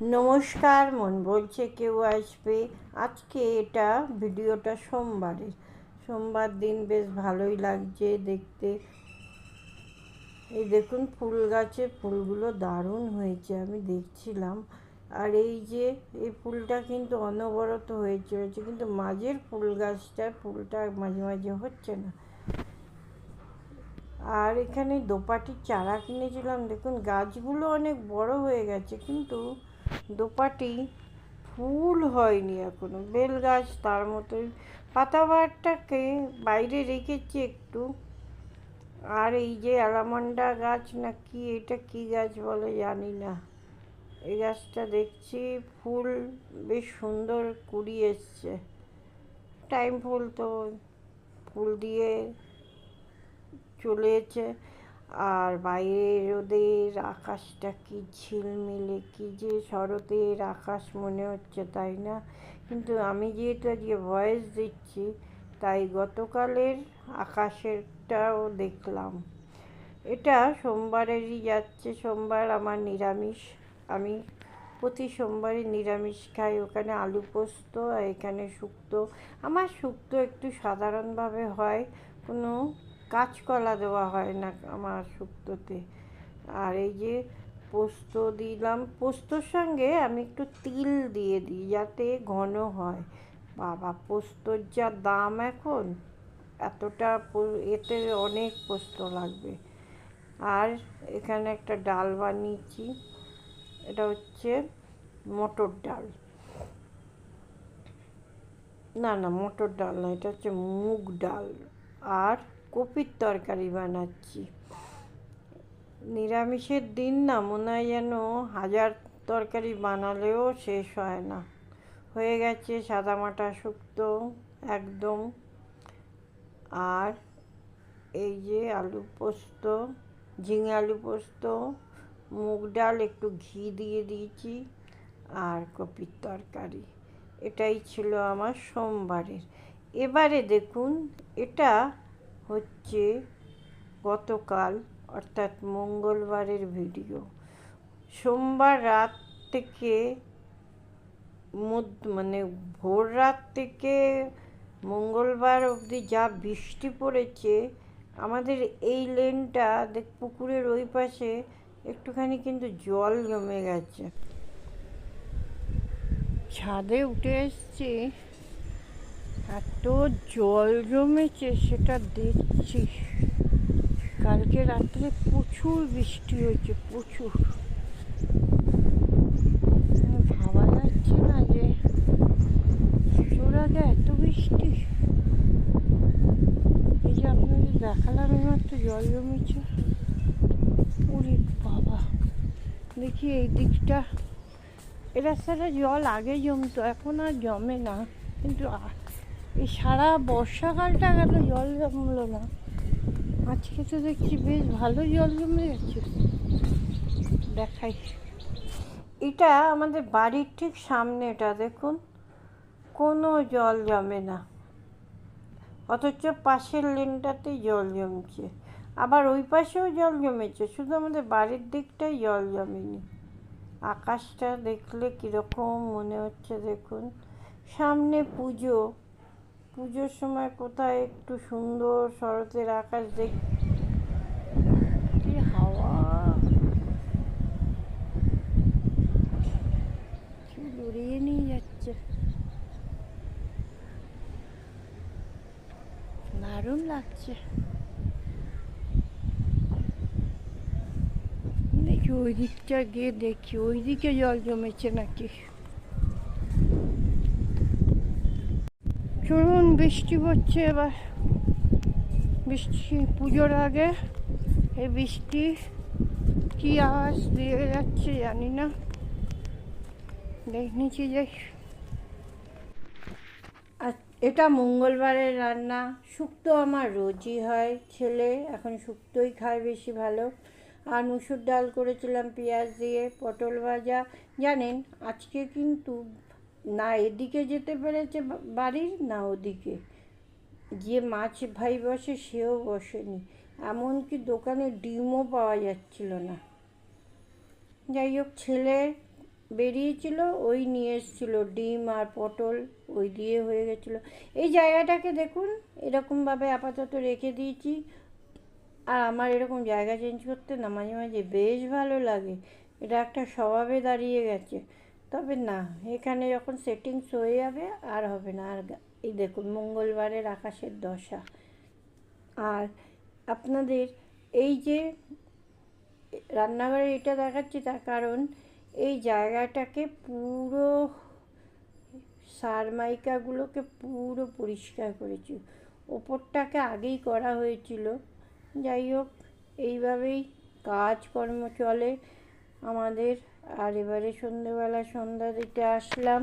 নমস্কার, মন বলছে কেউ আসবে। আজকে এটা ভিডিওটা সোমবারের। সোমবার দিন বেশ ভালোই লাগছে দেখতে। এই দেখুন, ফুল গাছে ফুলগুলো দারুণ হয়েছে, আমি দেখছিলাম। আর এই যে, এই ফুলটা কিন্তু অনবরত হয়ে চলেছে কিন্তু মাঝের ফুল গাছটায় ফুলটা মাঝে মাঝে হচ্ছে না। আর এখানে দোপাটির চারা কিনেছিলাম, দেখুন, গাছগুলো অনেক বড় হয়ে গেছে, কিন্তু দোপাটি ফুল হয়নি এখনও। বেল গাছ তার মতোই। পাতাবাহারটাকে বাইরে রেখেছি একটু। আর এই যে অ্যালামন্ডা গাছ না কি এটা কি গাছ বলে জানি না। এই গাছটা দেখছি ফুল বেশ সুন্দর কুড়ি এসছে। টাইম ফুল তো ফুল দিয়ে চলেছে। আর বাইরে রোদের আকাশটা কি ঝিলমিলে, কি যে শরতের আকাশ মনে হচ্ছে তাই না? কিন্তু আমি যেহেতু আজকে ভয়েস দিচ্ছি, তাই গতকালের আকাশেরটাও দেখলাম। এটা সোমবারেরই যাচ্ছে, সোমবার আমার নিরামিষ। আমি প্রতি সোমবারই নিরামিষ খাই, ওখানে আলু পোস্ত আর এখানে শুক্তো। আমার শুক্তো একটু সাধারণভাবে হয়, কোনো কাঁচকলা দেওয়া হয় না আমার শুক্তোতে। আর এই যে পোস্ত দিলাম, পোস্তর সঙ্গে আমি একটু তিল দিয়ে দিই যাতে ঘন হয়। বাবা, পোস্তর যা দাম এখন, এতটা এতে অনেক পোস্ত লাগবে। আর এখানে একটা ডাল বানিয়েছি, এটা হচ্ছে মটর ডাল। না না, মটর ডাল না, এটা হচ্ছে মুগ ডাল। আর কপির তরকারি বানাচ্ছি। নিরামিষের দিন না, মনে হয় যেন হাজার তরকারি বানালেও শেষ হয় না। হয়ে গেছে সাদামাটা শুক্তো একদম। আর এই যে আলু পোস্ত, ঝিঙে আলু পোস্ত, মুগ ডাল, একটু ঘি দিয়ে দিয়েছি আর কপির তরকারি। এটাই ছিল আমার সোমবারের। এবারে দেখুন, এটা হচ্ছে গতকাল, অর্থাৎ মঙ্গলবারের ভিডিও। সোমবার রাত থেকে মানে ভোর রাত থেকে মঙ্গলবার অবধি যা বৃষ্টি পড়েছে, আমাদের এই লেনটা দেখ, পুকুরের ওই পাশে একটুখানি কিন্তু জল জমে গেছে। ছাদে উঠে এসছি। এত জল জমেছে, সেটা দেখছি কালকে রাত্রে প্রচুর বৃষ্টি হয়েছে, প্রচুর। ভাবা যাচ্ছে না যে পুজোর আগে এত বৃষ্টি। এই যে আপনাদের দেখালাম তো জল জমেছে। ওরে বাবা। দেখি এই দিকটা। এ রাস্তাটা জল আগে জমতো, এখন আর জমে না। কিন্তু এই সারা বর্ষাকালটা গেল, জল জমলো না। আজকে তো দেখছি বেশ ভালো জল জমে গেছে দেখাই। এটা আমাদের বাড়ির ঠিক সামনেটা, দেখুন। কোনো জল জমে না। অথচ পাশের লেনটাতেই জল জমছে। আবার ওই পাশেও জল জমেছে, শুধু আমাদের বাড়ির দিকটাই জল জমেনি। আকাশটা দেখলে কীরকম মনে হচ্ছে, দেখুন। সামনে পুজো। পুজোর সময় কোথায় একটু সুন্দর শরতের আকাশ দেখ কি হাওয়া? উড়িয়ে নিয়ে যাচ্ছে? দারুণ লাগছে। দেখি ওই দিকটা গিয়ে দেখি। ওই দিকে জল জমেছে নাকি? চলুন বৃষ্টি পড়ছে এবার। বৃষ্টি পুজোর আগে এই বৃষ্টি কি আওয়াজ দিয়ে যাচ্ছে জানি না। দেখ আর এটা মঙ্গলবারের রান্না। শুক্তো আমার রোজই হয়, ছেলে এখন শুক্তোই খায় বেশি ভালো। আর মুসুর ডাল করেছিলাম পেঁয়াজ দিয়ে, পটল ভাজা। জানেন, আজকে কিন্তু না এদিকে যেতে পেরেছে বাড়ির, না ওদিকে। যে মাছ ভাই বসে, সেও বসেনি। এমনকি দোকানে ডিমও পাওয়া যাচ্ছিল না। যাই হোক, ছেলে বেরিয়েছিল, ওই নিয়ে এসেছিল ডিম আর পটল, ওই দিয়ে হয়ে গেছিল। এই জায়গাটাকে দেখুন, এরকমভাবে আপাতত রেখে দিয়েছি। আর আমার এরকম জায়গা চেঞ্জ করতে না মাঝে মাঝে বেশ ভালো লাগে। এটা একটা স্বভাবে দাঁড়িয়ে গেছে। তবে না, এখানে যখন সেটিংস হয়ে যাবে, আর হবে না। আর এই দেখুন, মঙ্গলবারের আকাশের দশা। আর আপনাদের এই যে রান্নাঘরে এটা দেখাচ্ছি, তার কারণ এই জায়গাটাকে পুরো সারমাইকাগুলোকে পুরো পরিষ্কার করেছি। ওপরটাকে আগেই করা হয়েছিল। যাই হোক, এইভাবেই কাজকর্ম চলে আমাদের আর এবারে সন্ধ্যেবেলা সন্ধ্যা দিতে আসলাম।